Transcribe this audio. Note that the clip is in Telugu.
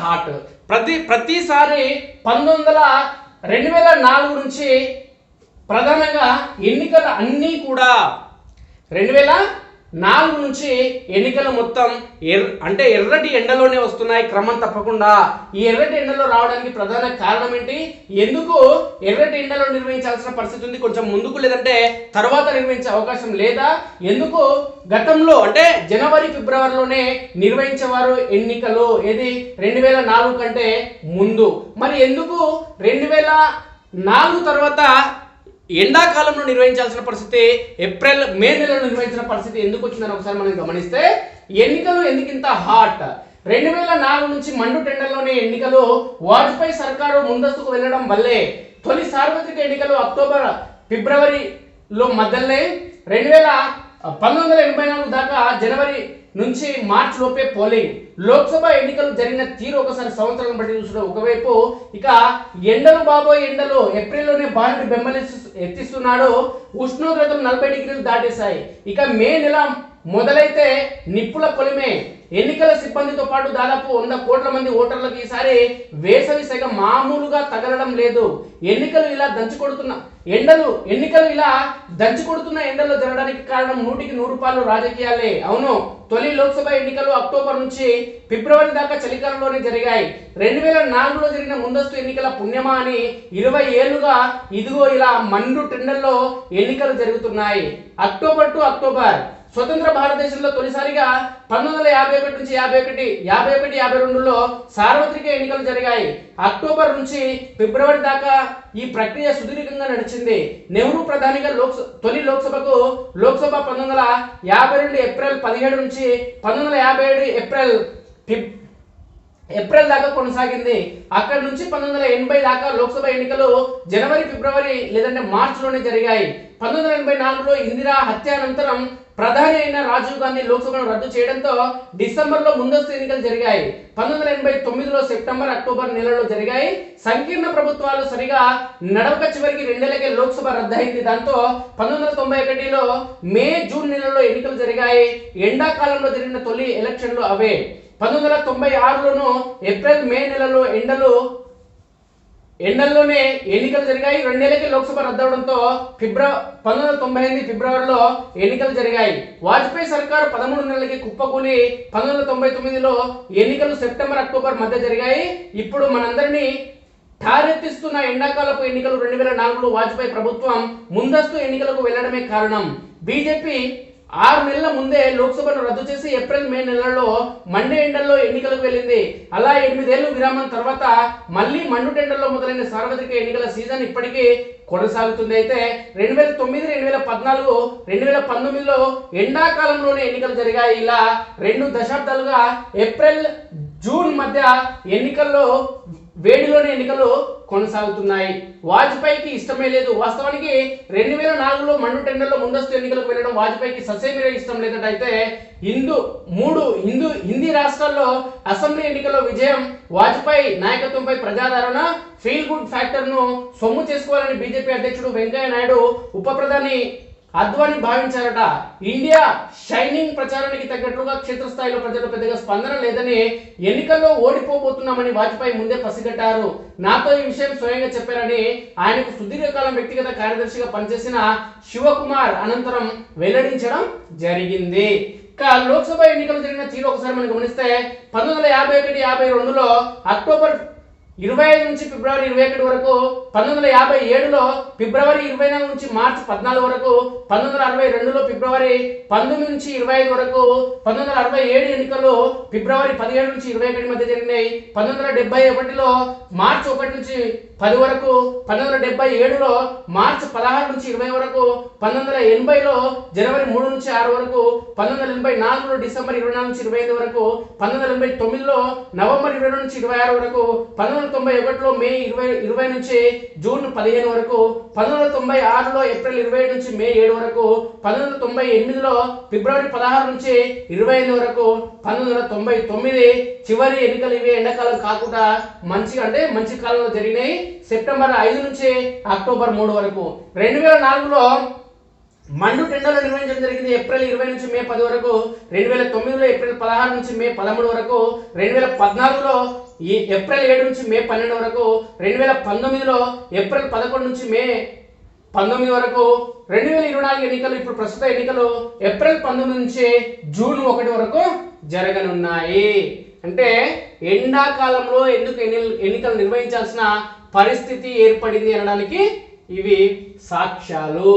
హార్ట్ ప్రతి ప్రతిసారి పంతొమ్మిది వందల రెండు వేల నాలుగు నుంచి ప్రధానంగా ఎన్నికల అన్నీ కూడా రెండు వేల నాలుగు నుంచి ఎన్నికలు మొత్తం ఎర్ర అంటే ఎర్రటి ఎండలోనే వస్తున్నాయి క్రమం తప్పకుండా. ఈ ఎర్రటి ఎండలో రావడానికి ప్రధాన కారణం ఏంటి? ఎందుకు ఎర్రటి ఎండలో నిర్వహించాల్సిన పరిస్థితి ఉంది? కొంచెం ముందుకు లేదంటే తర్వాత నిర్వహించే అవకాశం లేదా? ఎందుకు గతంలో అంటే జనవరి ఫిబ్రవరిలోనే నిర్వహించేవారు ఎన్నికలు? ఏది? రెండు వేల నాలుగు కంటే ముందు. మరి ఎందుకు రెండు వేల నాలుగు తర్వాత ఎండాకాలంలో నిర్వహించాల్సిన పరిస్థితి ఏప్రిల్ మే నెలలో నిర్వహించిన పరిస్థితి ఎందుకు వచ్చిందని ఒకసారి మనం గమనిస్తే ఎన్నికలు ఎందుకింత హాట్? రెండు వేల నాలుగు నుంచి మండు టెండర్లోనే ఎన్నికలు వాజ్పేయి సర్కారు ముందస్తుకు వెళ్ళడం వల్లే తొలి సార్వత్రిక ఎన్నికలు అక్టోబర్ ఫిబ్రవరిలో మధ్యలోనే రెండు వేల పంతొమ్మిది వందల ఎనభై నాలుగు దాకా జనవరి నుంచి మార్చ్ లోపే పోలింగ్. లోక్సభ ఎన్నికలు జరిగిన తీరు ఒకసారి సంవత్సరాలను బట్టి చూసిన ఒకవైపు ఇక ఎండలు బాబోయ్ ఎండలు ఏప్రిల్లోనే బాలుడు బెంబలి ఎత్తిస్తున్నాడు. ఉష్ణోగ్రతలు నలభై డిగ్రీలు దాటేశాయి. ఇక మే నెల మొదలైతే నిప్పుల కొలిమే ఎన్నికల సిబ్బందితో పాటు దాదాపు వంద కోట్ల మంది ఓటర్లకు ఈసారి వేసవి సెగ మామూలుగా తగలడం లేదు. ఎన్నికలు ఇలా దంచుకొడుతున్న ఎండలు ఎన్నికలు ఇలా దంచి కొడుతున్న ఎండలు జరగడానికి కారణం నూటికి నూరు రూపాయలు రాజకీయాలే. అవును తొలి లోక్సభ ఎన్నికలు అక్టోబర్ నుంచి ఫిబ్రవరి దాకా చలికాలంలోనే జరిగాయి. రెండు వేల నాలుగులో జరిగిన ముందస్తు ఎన్నికల పుణ్యమా అని ఇరవై ఏళ్ళుగా ఇదిగో ఇలా మండు టెండర్లో ఎన్నికలు జరుగుతున్నాయి. అక్టోబర్ టు అక్టోబర్ స్వతంత్ర భారతదేశంలో తొలిసారిగా పంతొమ్మిది వందల యాభై ఒకటి నుంచి యాభై ఒకటి యాభై ఒకటి యాభై రెండులో సార్వత్రిక ఎన్నికలు జరిగాయి. అక్టోబర్ నుంచి ఫిబ్రవరి దాకా ఈ ప్రక్రియ సుదీర్ఘంగా నడిచింది. నెహ్రూ ప్రధానిగా లోక్ తొలి లోక్సభకు లోక్సభ పంతొమ్మిది వందల యాభై రెండు ఏప్రిల్ పదిహేడు నుంచి పంతొమ్మిది వందల యాభై ఏడు ఏప్రిల్ ఫిబ్ ఏప్రిల్ దాకా కొనసాగింది. అక్కడ నుంచి పంతొమ్మిది వందల ఎనభై దాకా లోక్సభ ఎన్నికలు జనవరి ఫిబ్రవరి లేదంటే మార్చిలోనే జరిగాయి. పంతొమ్మిది వందల ఎనభై నాలుగులో ఇందిరా హత్య అనంతరం ప్రధాని అయిన రాజీవ్ గాంధీ లోక్సభను రద్దు చేయడంతో డిసెంబర్లో ముందస్తు ఎన్నికలు జరిగాయి. పంతొమ్మిది వందల ఎనభై తొమ్మిదిలో సెప్టెంబర్ అక్టోబర్ నెలలో జరిగాయి. సంకీర్ణ ప్రభుత్వాలు సరిగా నడవక చివరికి రెండేళ్ళకే లోక్సభ రద్దయింది. దాంతో పంతొమ్మిది వందల తొంభై ఒకటిలో మే జూన్ నెలలో ఎన్నికలు జరిగాయి. ఎండాకాలంలో జరిగిన తొలి ఎలక్షన్లు అవే. పంతొమ్మిది వందల తొంభై ఆరులోను ఏప్రిల్ మే నెలలో ఎండలు ఎండల్లోనే ఎన్నికలు జరిగాయి. రెండేళ్ళకి లోక్సభ రద్దవడంతో ఫిబ్రవరి పంతొమ్మిది వందల తొంభై ఎనిమిది ఫిబ్రవరిలో ఎన్నికలు జరిగాయి. వాజ్పేయి సర్కారు పదమూడు నెలలకి కుప్పకూలి పంతొమ్మిది వందల తొంభై తొమ్మిదిలో ఎన్నికలు సెప్టెంబర్ అక్టోబర్ మధ్య జరిగాయి. ఇప్పుడు మనందరినీ ఠారెత్తిస్తున్న ఎండాకాలపు ఎన్నికలు రెండు వేల నాలుగులో వాజ్పేయి ప్రభుత్వం ముందస్తు ఎన్నికలకు వెళ్ళడమే కారణం. బీజేపీ ఆరు నెలల ముందే లోక్సభను రద్దు చేసి ఏప్రిల్ మే నెలలో మండే ఎండల్లో ఎన్నికలకు వెళ్ళింది. అలా ఎనిమిదేళ్ళు విరామం తర్వాత మళ్ళీ మండు టెండర్లో మొదలైన సార్వత్రిక ఎన్నికల సీజన్ ఇప్పటికీ కొనసాగుతుంది. అయితే రెండు వేల తొమ్మిది రెండు వేల పద్నాలుగు రెండు వేల పంతొమ్మిదిలో ఎండాకాలంలోనే ఎన్నికలు జరిగాయి. ఇలా రెండు దశాబ్దాలుగా ఏప్రిల్ జూన్ మధ్య ఎన్నికల్లో వేడిలోని ఎన్నికలు కొనసాగుతున్నాయి. వాజ్పేయికి ఇష్టమే లేదు. వాస్తవానికి రెండు వేల నాలుగులో మండు టెండర్లో ముందస్తు ఎన్నికలకు వెళ్ళడం వాజ్పేయికి ససేమిరే ఇష్టం లేదట అయితే హిందూ మూడు హిందూ హిందీ రాష్ట్రాల్లో అసెంబ్లీ ఎన్నికల్లో విజయం వాజ్పేయి నాయకత్వంపై ప్రజాదరణ ఫీల్ గుడ్ ఫ్యాక్టర్ను సొమ్ము చేసుకోవాలని బీజేపీ అధ్యక్షుడు వెంకయ్య నాయుడు ఉప ప్రధాని అద్వాని భావించారట ఇండియా షైనింగ్ ప్రచారానికి తగ్గట్లుగా క్షేత్రస్థాయిలో ప్రజలు పెద్దగా స్పందన లేదని ఎన్నికల్లో ఓడిపోబోతున్నామని వాజ్పేయి ముందే పసిగట్టారు నాతో ఈ విషయం స్వయంగా చెప్పారని ఆయనకు సుదీర్ఘకాలం వ్యక్తిగత కార్యదర్శిగా పనిచేసిన శివకుమార్ అనంతరం వెల్లడించడం జరిగింది. ఇక లోక్సభ ఎన్నికలు జరిగిన తీరు ఒకసారి మనం గమనిస్తే పంతొమ్మిది వందల యాభై ఒకటి యాభై రెండులో అక్టోబర్ ఇరవై ఐదు నుంచి ఫిబ్రవరి ఇరవై ఒకటి వరకు పంతొమ్మిది వందల యాభై ఏడులో ఫిబ్రవరి ఇరవై నాలుగు నుంచి మార్చి పద్నాలుగు వరకు పంతొమ్మిది వందల అరవై రెండులో ఫిబ్రవరి పంతొమ్మిది నుంచి ఇరవై ఐదు వరకు పంతొమ్మిది వందల అరవై ఏడు ఎన్నికలు ఫిబ్రవరి పదిహేడు నుంచి ఇరవై ఒకటి మధ్య జరిగినాయి. పంతొమ్మిది వందల డెబ్బై ఒకటిలో మార్చి ఒకటి నుంచి పది వరకు పంతొమ్మిది వందల డెబ్బై ఏడులో మార్చి పదహారు నుంచి ఇరవై వరకు పంతొమ్మిది వందల ఎనభైలో జనవరి మూడు నుంచి ఆరు వరకు పంతొమ్మిది వందల ఎనభై నాలుగులో డిసెంబర్ ఇరవై నాలుగు నుంచి ఇరవై ఐదు వరకు పంతొమ్మిది వందల ఎనభై తొమ్మిదిలో నవంబర్ ఇరవై నుంచి ఇరవై ఆరు వరకు పంతొమ్మిది వందల తొంభై ఒకటిలో మే ఇరవై ఇరవై నుంచి జూన్ పదిహేను వరకు పంతొమ్మిది వందల తొంభై ఆరులో ఏప్రిల్ ఇరవై నుంచి మే ఏడు వరకు పంతొమ్మిది వందల తొంభై ఎనిమిదిలో ఫిబ్రవరి పదహారు నుంచి ఇరవై ఐదు వరకు పంతొమ్మిది వందల తొంభై తొమ్మిది చివరి ఎన్నికలు ఇవి ఎండాకాలం కాకుండా మంచిగా అంటే మంచి కాలంలో జరిగినాయి. సెప్టెంబర్ ఐదు నుంచి అక్టోబర్ మూడు వరకు. రెండు వేల నాలుగులో మండు టెండర్లు నిర్వహించడం జరిగింది ఏప్రిల్ ఇరవై నుంచి మే పది వరకు రెండు వేల తొమ్మిదిలో ఏప్రిల్ పదహారు నుంచి మే పదమూడు వరకు రెండు వేల పద్నాలుగులో ఈ ఏప్రిల్ ఏడు నుంచి మే పన్నెండు వరకు రెండు వేల పంతొమ్మిదిలో ఏప్రిల్ పదకొండు నుంచి మే పంతొమ్మిది వరకు రెండు వేల ఇరవై నాలుగు ఎన్నికలు ఇప్పుడు ప్రస్తుత ఎన్నికలు ఏప్రిల్ పంతొమ్మిది నుంచి జూన్ ఒకటి వరకు జరగనున్నాయి. అంటే ఎండాకాలంలో ఎందుకు ఎన్ని ఎన్నికలు నిర్వహించాల్సిన పరిస్థితి ఏర్పడింది అనడానికి ఇవి సాక్ష్యాలు.